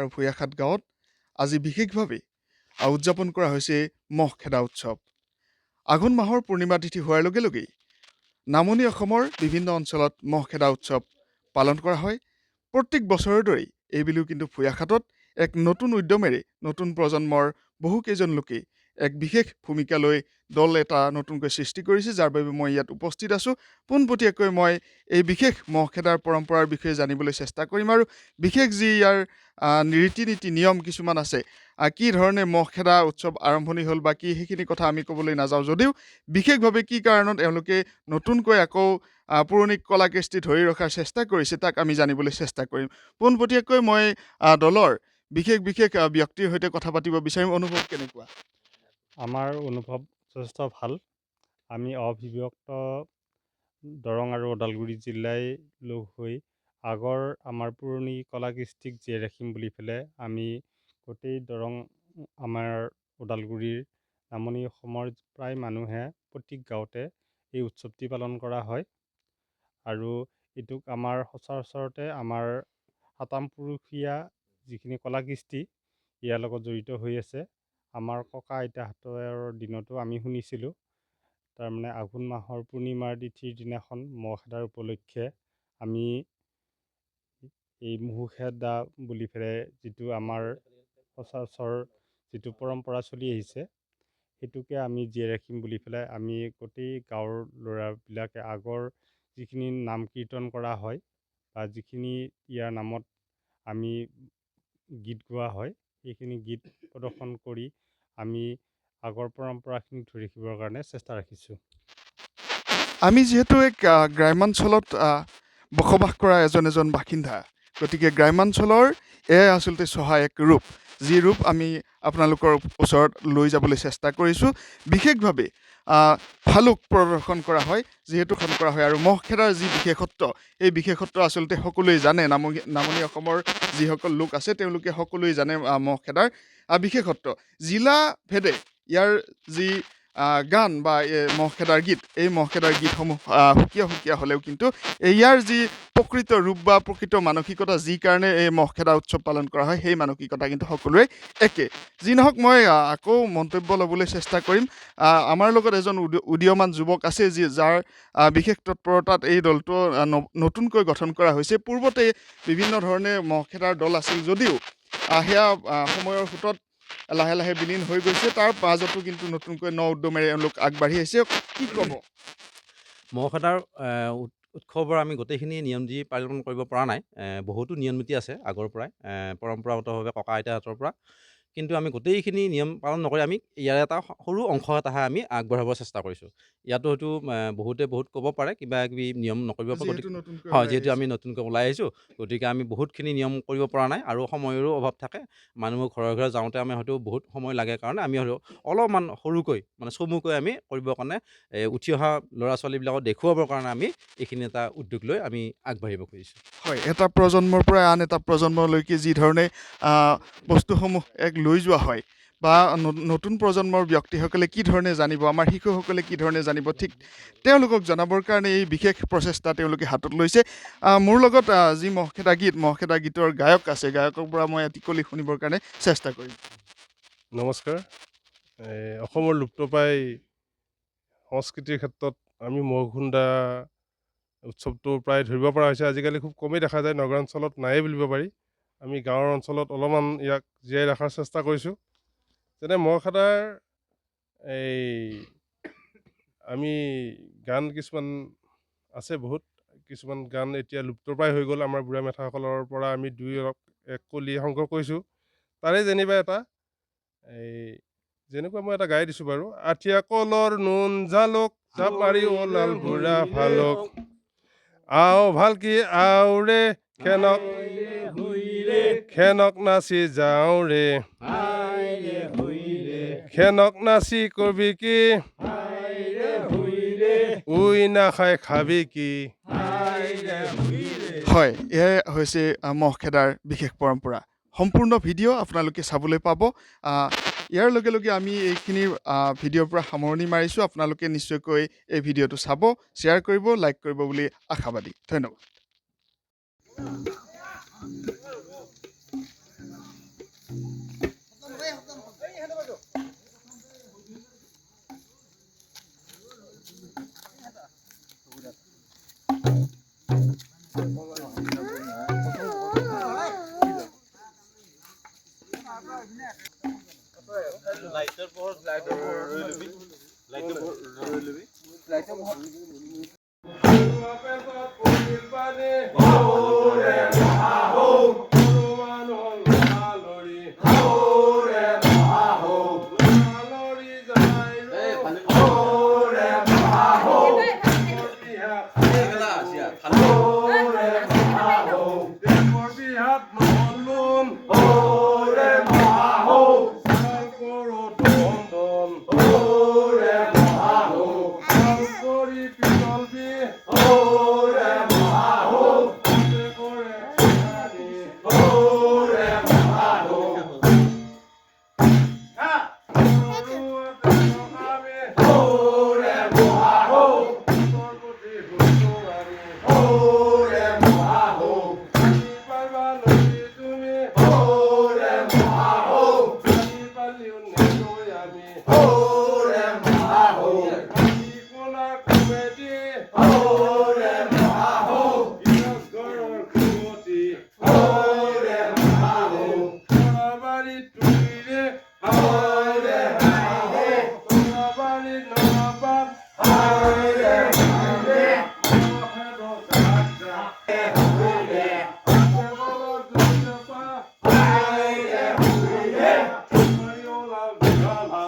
আৰু ভূঞাখাত গাঁৱত আজি বিশেষভাৱে উদযাপন কৰা হৈছে মহ খেদা উৎসৱ আঘোণ মাহৰ পূৰ্ণিমা তিথি হোৱাৰ লগে লগেই নামনি অসমৰ বিভিন্ন অঞ্চলত মহ খেদা উৎসৱ পালন কৰা হয় প্ৰত্যেক বছৰৰ দৰেই এইবেলিও কিন্তু ভূঞাখাতত এক নতুন উদ্যমেৰে নতুন প্ৰজন্মৰ বহুকেইজন লোকেই এক বিশেষ ভূমিকা লৈ দল এটা নতুনকৈ সৃষ্টি কৰিছে যাৰ বাবে মই ইয়াত উপস্থিত আছোঁ পোনপটীয়াকৈ মই এই বিশেষ মহ খেদাৰ পৰম্পৰাৰ বিষয়ে জানিবলৈ চেষ্টা কৰিম আৰু বিশেষ যি ইয়াৰ ৰীতি নীতি নিয়ম কিছুমান আছে কি ধৰণে মহ খেদা উৎসৱ আৰম্ভণি হ'ল বা কি সেইখিনি কথা আমি ক'বলৈ নাযাওঁ যদিও বিশেষভাৱে কি কাৰণত এওঁলোকে নতুনকৈ আকৌ পুৰণি কলাকৃষ্টি ধৰি ৰখাৰ চেষ্টা কৰিছে তাক আমি জানিবলৈ চেষ্টা কৰিম পোনপটীয়াকৈ মই দলৰ বিশেষ বিশেষ ব্যক্তিৰ সৈতে কথা পাতিব বিচাৰিম অনুভৱ কেনেকুৱা আমাৰ অনুভৱ যথেষ্ট ভাল আমি অবিভক্ত দৰং আৰু ওদালগুৰি জিলাই লগ হৈ আগৰ আমাৰ পুৰণি কলা কৃষ্টিক জীয়াই ৰাখিম বুলি পেলাই আমি গোটেই দৰং আমাৰ ওদালগুৰিৰ নামনি অসমৰ প্ৰায় মানুহে প্ৰতি গাঁৱতে এই উৎসৱটি পালন কৰা হয় আৰু এইটোক আমাৰ সচৰাচৰতে আমাৰ সাতাম পুৰুষীয়া যিখিনি কলা কৃষ্টি ইয়াৰ লগত জড়িত হৈ আছে আমাৰ ককা আইতাহঁতৰ দিনতো আমি শুনিছিলোঁ তাৰমানে আঘোণ মাহৰ পূৰ্ণিমাৰ তিথিৰ দিনাখন মহ খেদাৰ উপলক্ষে আমি এই মহো খেদা বুলি পেলাই যিটো আমাৰ সচৰাচৰ যিটো পৰম্পৰা চলি আহিছে সেইটোকে আমি জীয়াই ৰাখিম বুলি পেলাই আমি গোটেই গাঁৱৰ ল'ৰাবিলাকে আগৰ যিখিনি নাম কীৰ্তন কৰা হয় বা যিখিনি ইয়াৰ নামত আমি গীত গোৱা হয় সেইখিনি গীত প্ৰদৰ্শন কৰি আমি আগৰ পৰম্পৰাখিনি ধৰি ৰাখিবৰ কাৰণে চেষ্টা ৰাখিছোঁ আমি যিহেতু এক গ্ৰাম্যাঞ্চলত বসবাস কৰা এজন এজন বাসিন্দা গতিকে গ্ৰাম্যাঞ্চলৰ এয়াই আচলতে চহা এক ৰূপ যি ৰূপ আমি আপোনালোকৰ ওচৰত লৈ যাবলৈ চেষ্টা কৰিছোঁ বিশেষভাৱে ভালুক প্ৰদৰ্শন কৰা হয় যিহেতু খন কৰা হয় আৰু মহ খেদাৰ যি বিশেষত্ব এই বিশেষত্ব আচলতে সকলোৱে জানে নামনি নামনি অসমৰ যিসকল লোক আছে তেওঁলোকে সকলোৱে জানে মহ খেদাৰ বিশেষত্ব জিলা ভেদে ইয়াৰ যি গান বা মহখেদাৰ গীত এই মহখেদাৰ গীতসমূহ সুকীয়া সুকীয়া হ'লেও কিন্তু ইয়াৰ যি প্ৰকৃত ৰূপ বা প্ৰকৃত মানসিকতা যি কাৰণে এই মহখেদা উৎসৱ পালন কৰা হয় সেই মানসিকতা কিন্তু সকলোৰে একে যি নহওক মই আকৌ মন্তব্য ল'বলৈ চেষ্টা কৰিম আমাৰ লগত এজন উদীয়মান যুৱক আছে যি যাৰ বিশেষ তৎপৰতাত এই দলটো নতুনকৈ গঠন কৰা হৈছে পূৰ্বতে বিভিন্ন ধৰণে মহখেদাৰ দল আছিল যদিও সেয়া সময়ৰ সোঁতত লাহে লাহে বিলীন হৈ গৈছে তাৰ পাজতো কিন্তু নতুনকৈ ন উদ্যমেৰে এওঁলোক আগবাঢ়ি আহিছে কি ক'ব মহ খেদাৰ উৎসৱৰ আমি গোটেইখিনি নিয়ম যি পালন কৰিব পৰা নাই বহুতো নিয়ম নীতি আছে আগৰ পৰাই পৰম্পৰাগতভাৱে ককা আইতাহঁতৰ পৰা কিন্তু আমি গোটেইখিনি নিয়ম পালন নকৰি আমি ইয়াৰ এটা সৰু অংশ এটাহে আমি আগবঢ়াব চেষ্টা কৰিছোঁ ইয়াতো হয়তো বহুতে বহুত ক'ব পাৰে কিবা কিবি নিয়ম নকৰিব পাৰোঁ গতিকে হয় যিহেতু আমি নতুনকৈ ওলাই আহিছোঁ গতিকে আমি বহুতখিনি নিয়ম কৰিব পৰা নাই আৰু সময়ৰো অভাৱ থাকে মানুহবোৰ ঘৰে ঘৰে যাওঁতে আমি হয়তো বহুত সময় লাগে কাৰণে আমি হয়তো অলপমান সৰুকৈ মানে চমুকৈ আমি কৰিবৰ কাৰণে উঠি অহা ল'ৰা ছোৱালীবিলাকক দেখুৱাবৰ কাৰণে আমি এইখিনি এটা উদ্যোগ লৈ আমি আগবাঢ়িব খুজিছোঁ হয় এটা প্ৰজন্মৰ পৰা আন এটা প্ৰজন্মলৈকে যিধৰণে বস্তুসমূহ এক লৈ যোৱা হয় বা নতুন প্ৰজন্মৰ ব্যক্তিসকলে কি ধৰণে জানিব আমাৰ শিশুসকলে কি ধৰণে জানিব ঠিক তেওঁলোকক জনাবৰ কাৰণে এই বিশেষ প্ৰচেষ্টা তেওঁলোকে হাতত লৈছে মোৰ লগত যি মহখেদা গীত মহখেদা গীতৰ গায়ক আছে গায়কৰ পৰা মই এটিকলি শুনিবৰ কাৰণে চেষ্টা কৰিম নমস্কাৰ অসমৰ লুপ্তপ্ৰায় সংস্কৃতিৰ ক্ষেত্ৰত আমি মহখুণ্ডা উৎসৱটো প্ৰায় ধৰিব পৰা হৈছে আজিকালি খুব কমেই দেখা যায় নগৰাঞ্চলত নায়েই বুলিব পাৰি আমি গাঁৱৰ অঞ্চলত অলপমান ইয়াক জীয়াই ৰখাৰ চেষ্টা কৰিছোঁ যেনে মহ এই আমি গান কিছুমান আছে বহুত কিছুমান গান এতিয়া লুপ্তপ্ৰায় হৈ গ'ল আমাৰ বুঢ়া মেথাসকলৰ পৰা আমি দুই অলপ এক কলি সংগ্ৰহ কৰিছোঁ তাৰে যেনিবা এটা এই যেনেকুৱা মই এটা গাই দিছোঁ বাৰু আঠিয়া কলৰ নুন জালক জাপাৰি ওলাল বুঢ়া ভালুক আও ভালকি আও ৰে খেনক খেনক নাচি যাওঁ ৰে খেনক নাচি কবি কি উই নাখাই খাবি কি হয় এয়াই হৈছে মহ খেদাৰ বিশেষ পৰম্পৰা সম্পূৰ্ণ ভিডিঅ' আপোনালোকে চাবলৈ পাব ইয়াৰ লগে লগে আমি এইখিনি ভিডিঅ'ৰ পৰা সামৰণি মাৰিছোঁ আপোনালোকে নিশ্চয়কৈ এই ভিডিঅ'টো চাব শ্বেয়াৰ কৰিব লাইক কৰিব বুলি আশাবাদী ধন্যবাদ লাইটৰ পোহৰ লাইটৰ পোহৰ লৈ ল'বি লাইটৰ পোহৰ লৈ ল'বি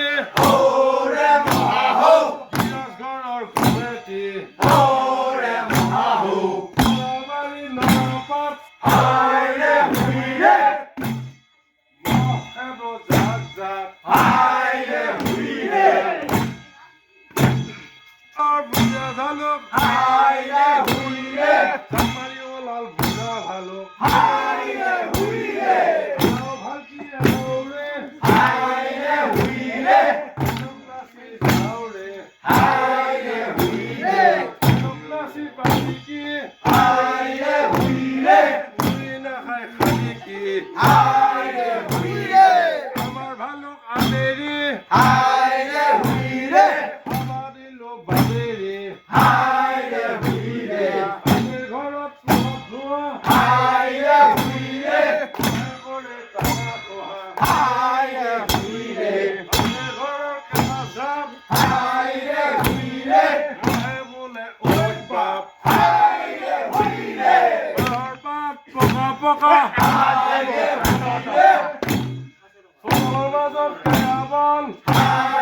committee. Hold them ho. Jesus gone our committee. Hold them ho. Nobody know but I am we. Mahabo zaza. I am we. Our Buddha Zalo. I am we. Somebody will all Buddha Zalo. I হায় রে হুই রে আমার ভালো আদেরে হায় রে হুই রে আমার লো বাদেরে হায় রে হুই রে আমার ঘরত মধুয়া হায় রে হুই রে করে তারা কোহা হায় রে হুই রে আমার ঘরত কানা সাপ হায় রে হুই রে হায় বলে ওই বাপ হায় রে হুই রে ঘর বাপ পোকা পোকা Come on. Come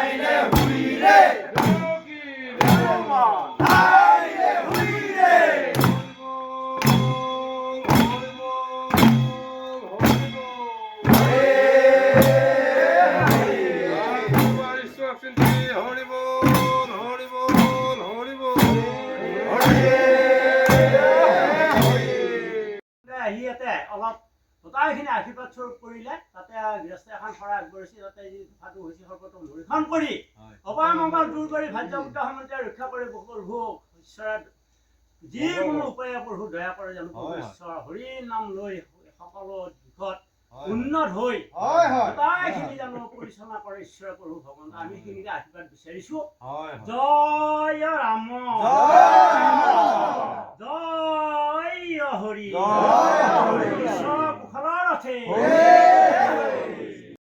আশীৰ্বাদ স্বৰূপ কৰিলে তাতে গৃহস্থ এখন শৰাই আগবঢ়াইছে তাতে যি ফাটো হৈছে সৰ্বতম হৰিষণ কৰি অপায় মংগল দূৰ কৰি ভাজ্যমুক্ত সমন্তে ৰক্ষা কৰি প্ৰভু ঈশ্বৰে যিকোনো উপায়ে প্ৰভু দয়া কৰে জানো ঈশ্বৰ হৰি নাম লৈ সকলো দিশত উন্নত হৈ গোটাইখিনি জানো পৰিচালনা কৰে ঈশ্বৰে প্ৰভু ভগৱান আমি সেইখিনিকে আশীৰ্বাদ বিচাৰিছো জয় ৰাম জয় হৰি ঈশ্বৰ আছে